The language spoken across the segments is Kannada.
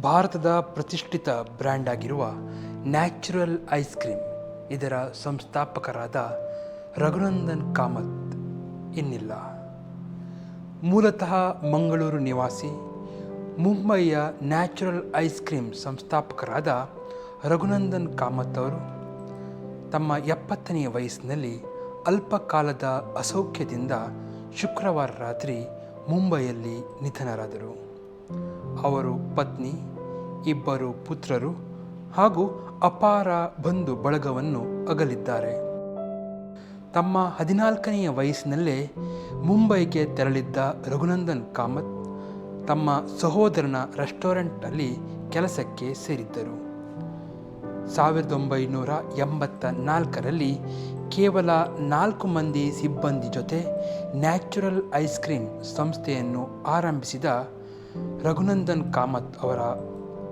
ಭಾರತದ ಪ್ರತಿಷ್ಠಿತ ಬ್ರ್ಯಾಂಡ್ ಆಗಿರುವ ನ್ಯಾಚುರಲ್ ಐಸ್ ಕ್ರೀಮ್ ಇದರ ಸಂಸ್ಥಾಪಕರಾದ ರಘುನಂದನ್ ಕಾಮತ್ ಇನ್ನಿಲ್ಲ. ಮೂಲತಃ ಮಂಗಳೂರು ನಿವಾಸಿ ಮುಂಬಯಿಯ ನ್ಯಾಚುರಲ್ ಐಸ್ ಕ್ರೀಮ್ ಸಂಸ್ಥಾಪಕರಾದ ರಘುನಂದನ್ ಕಾಮತ್ ಅವರು ತಮ್ಮ ಎಪ್ಪತ್ತನೆಯ ವಯಸ್ಸಿನಲ್ಲಿ ಅಲ್ಪಕಾಲದ ಅಸೌಖ್ಯದಿಂದ ಶುಕ್ರವಾರ ರಾತ್ರಿ ಮುಂಬೈಯಲ್ಲಿ ನಿಧನರಾದರು. ಅವರು ಪತ್ನಿ, ಇಬ್ಬರು ಪುತ್ರರು ಹಾಗೂ ಅಪಾರ ಬಂಧು ಬಳಗವನ್ನು ಅಗಲಿದ್ದಾರೆ. ತಮ್ಮ ಹದಿನಾಲ್ಕನೆಯ ವಯಸ್ಸಿನಲ್ಲೇ ಮುಂಬೈಗೆ ತೆರಳಿದ್ದ ರಘುನಂದನ್ ಕಾಮತ್ ತಮ್ಮ ಸಹೋದರನ ರೆಸ್ಟೋರೆಂಟ್ನಲ್ಲಿ ಕೆಲಸಕ್ಕೆ ಸೇರಿದ್ದರು. ಸಾವಿರದ ಒಂಬೈನೂರ ಎಂಬತ್ತ ನಾಲ್ಕರಲ್ಲಿ ಕೇವಲ ನಾಲ್ಕು ಮಂದಿ ಸಿಬ್ಬಂದಿ ಜೊತೆ ನ್ಯಾಚುರಲ್ ಐಸ್ ಕ್ರೀಮ್ ಸಂಸ್ಥೆಯನ್ನು ಆರಂಭಿಸಿದ ರಘುನಂದನ್ ಕಾಮತ್ ಅವರ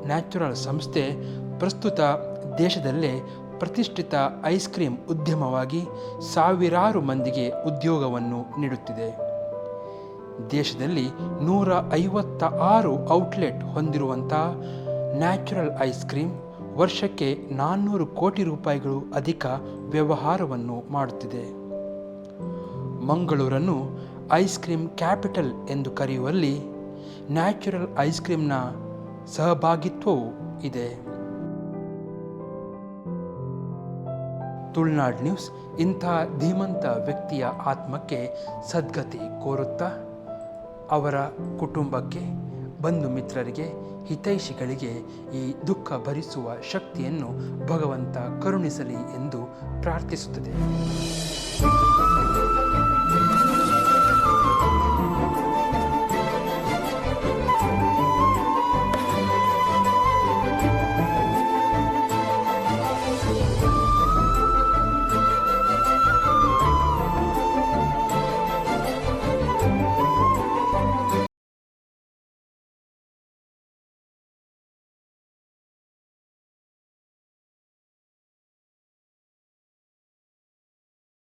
ನ್ಯಾಚುರಲ್ ಸಂಸ್ಥೆ ಪ್ರಸ್ತುತ ದೇಶದಲ್ಲೇ ಪ್ರತಿಷ್ಠಿತ ಐಸ್ ಕ್ರೀಮ್ ಉದ್ಯಮವಾಗಿ ಸಾವಿರಾರು ಮಂದಿಗೆ ಉದ್ಯೋಗವನ್ನು ನೀಡುತ್ತಿದೆ. ದೇಶದಲ್ಲಿ ನೂರ ಐವತ್ತ ಆರು ಔಟ್ಲೆಟ್ ಹೊಂದಿರುವಂಥ ನ್ಯಾಚುರಲ್ ಐಸ್ ಕ್ರೀಮ್ ವರ್ಷಕ್ಕೆ ನಾನ್ನೂರು ಕೋಟಿ ರೂಪಾಯಿಗಳು ಅಧಿಕ ವ್ಯವಹಾರವನ್ನು ಮಾಡುತ್ತಿದೆ. ಮಂಗಳೂರನ್ನು ಐಸ್ ಕ್ರೀಮ್ ಕ್ಯಾಪಿಟಲ್ ಎಂದು ಕರೆಯುವಲ್ಲಿ ನ್ಯಾಚುರಲ್ ಐಸ್ ಕ್ರೀಮ್ನ ಸಹಭಾಗಿತ್ವವೂ ಇದೆ. ತುಳುನಾಡು ನ್ಯೂಸ್ ಇಂಥ ಧೀಮಂತ ವ್ಯಕ್ತಿಯ ಆತ್ಮಕ್ಕೆ ಸದ್ಗತಿ ಕೋರುತ್ತಾ ಅವರ ಕುಟುಂಬಕ್ಕೆ ಬಂಧು ಮಿತ್ರರಿಗೆ ಹಿತೈಷಿಗಳಿಗೆ ಈ ದುಃಖ ಭರಿಸುವ ಶಕ್ತಿಯನ್ನು ಭಗವಂತ ಕರುಣಿಸಲಿ ಎಂದು ಪ್ರಾರ್ಥಿಸುತ್ತದೆ.